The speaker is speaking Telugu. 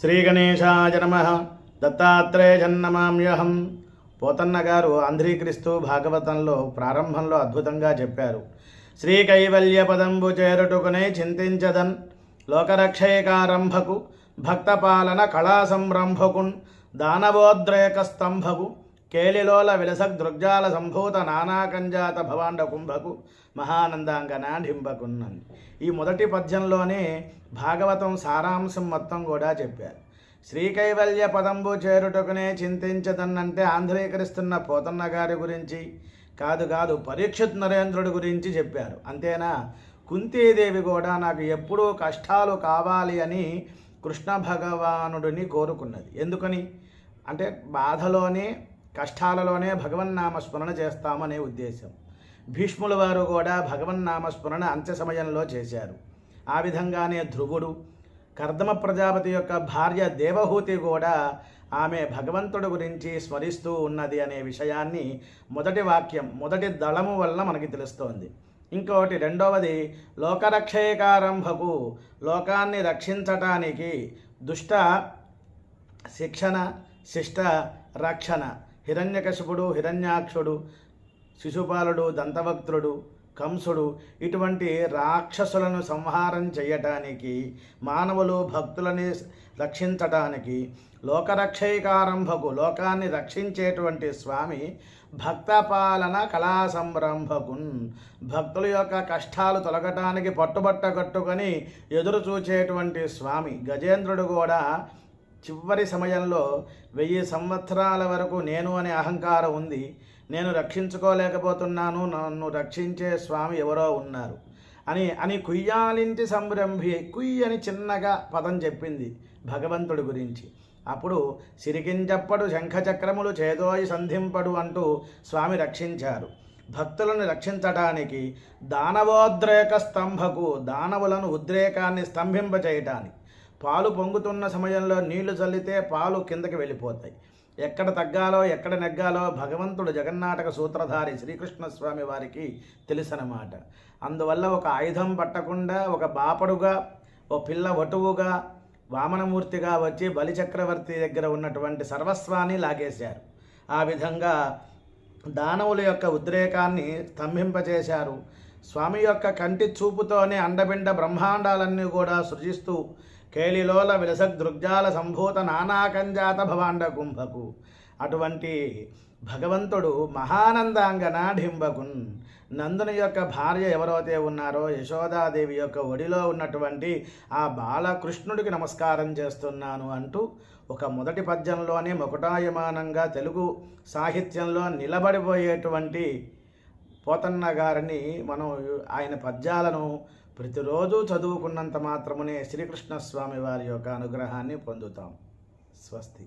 శ్రీగణేశాయ నమ. దత్తాత్రేయన్నమామ్యహం పోతన్న గారు ఆంధ్రీకరిస్తూ భాగవతంలో ప్రారంభంలో అద్భుతంగా చెప్పారు. శ్రీ కైవల్య పదంబు చేరుటుకునే చింతించదన్ లోకరక్షయకారంభకు భక్తపాలన కళా సంరంభకున్ దానవోద్రేక స్తంభకు కేలిలోల విలసక్ దృగ్జాల సంభూత నానాకంజాత భవాండ కుంభకు మహానందాంగనాఢింబకున్నన్ ఈ మొదటి పద్యంలోనే భాగవతం సారాంశం మొత్తం కూడా చెప్పారు. శ్రీకైవల్య పదంబు చేరుటకునే చింతించదన్నంటే ఆంధ్రీకరిస్తున్న పోతన్న గారి గురించి కాదు కాదు పరీక్షిత్ నరేంద్రుడి గురించి చెప్పారు. అంతేనా? కుంతీదేవి కూడా నాకు ఎప్పుడూ కష్టాలు కావాలి అని కృష్ణ భగవానుడిని కోరుకున్నది. ఎందుకని? అంటే బాధలోనే కష్టాలలోనే భగవన్నామస్మరణ చేస్తామనే ఉద్దేశం. భీష్ముల వారు కూడా భగవన్నామస్మరణ అంత్య సమయంలో చేశారు. ఆ విధంగానే ధ్రువుడు కర్దమ ప్రజాపతి యొక్క భార్య దేవహూతి కూడా ఆమె భగవంతుడి గురించి స్మరిస్తూ ఉన్నది అనే విషయాన్ని మొదటి వాక్యం మొదటి దళము వల్ల మనకి తెలుస్తోంది. ఇంకోటి రెండవది లోకరక్షయకారంభకు లోకాన్ని రక్షించటానికి దుష్ట శిక్షణ శిష్ట రక్షణ. హిరణ్యకశిపుడు హిరణ్యాక్షుడు శిశుపాలుడు దంతవక్త్రుడు కంసుడు ఇటువంటి రాక్షసులను సంహారం చేయటానికి మానవులు భక్తులని రక్షించటానికి లోకరక్షైకారంభకు లోకాన్ని రక్షించేటువంటి స్వామి భక్తపాలన కళా సంరంభకున్ భక్తుల యొక్క కష్టాలు తొలగటానికి పట్టుబట్ట కట్టుకొని ఎదురు చూచేటువంటి స్వామి గజేంద్రుడు కూడా చివరి సమయంలో వెయ్యి సంవత్సరాల వరకు నేను అనే అహంకారం ఉంది. నేను రక్షించుకోలేకపోతున్నాను. నన్ను రక్షించే స్వామి ఎవరో ఉన్నారు. అని అని కుయ్యాలింటి సంరంభి కుయ్యి అని చిన్నగా పదం చెప్పింది భగవంతుడి గురించి. అప్పుడు సిరికించప్పడు శంఖచక్రములు చేదోయి సంధింపడు అంటూ స్వామి రక్షించారు. భక్తులను రక్షించటానికి దానవోద్రేక స్తంభకు దానవులను ఉద్రేకాన్ని స్తంభింపచేయటానికి పాలు పొంగుతున్న సమయంలో నీళ్ళు చల్లితే పాలు కిందకి వెళ్ళిపోతాయి. ఎక్కడ తగ్గాలో ఎక్కడ నెగ్గాలో భగవంతుడు జగన్నాటక సూత్రధారి శ్రీకృష్ణ స్వామి వారికి తెలుసనమాట అందువల్ల ఒక ఆయుధం పట్టకుండా ఒక బాపడుగా ఓ పిల్ల వటువుగా వామనమూర్తిగా వచ్చి బలిచక్రవర్తి దగ్గర ఉన్నటువంటి సర్వస్వాన్ని లాగేశారు. ఆ విధంగా దానవుల యొక్క ఉద్రేకాన్ని స్తంభింపచేశారు. స్వామి యొక్క కంటి చూపుతోనే అండబిండ బ్రహ్మాండాలన్నీ కూడా సృజిస్తూ కేలిలోల విలసదృగ్జాల సంభూత నానాకంజాత భవాండ కుంభకు అటువంటి భగవంతుడు మహానందాంగన ఢింబకున్ నందుని యొక్క భార్య ఎవరైతే ఉన్నారో యశోదాదేవి యొక్క ఒడిలో ఉన్నటువంటి ఆ బాలకృష్ణుడికి నమస్కారం చేస్తున్నాను అంటూ ఒక మొదటి పద్యంలోనే మొకటాయమానంగా తెలుగు సాహిత్యంలో నిలబడిపోయేటువంటి పోతన్న గారిని మనం ఆయన పద్యాలను ప్రతిరోజు చదువుకున్నంత మాత్రమునే శ్రీకృష్ణ స్వామి వారి యొక్క అనుగ్రహాన్ని పొందుతాం. స్వస్తి.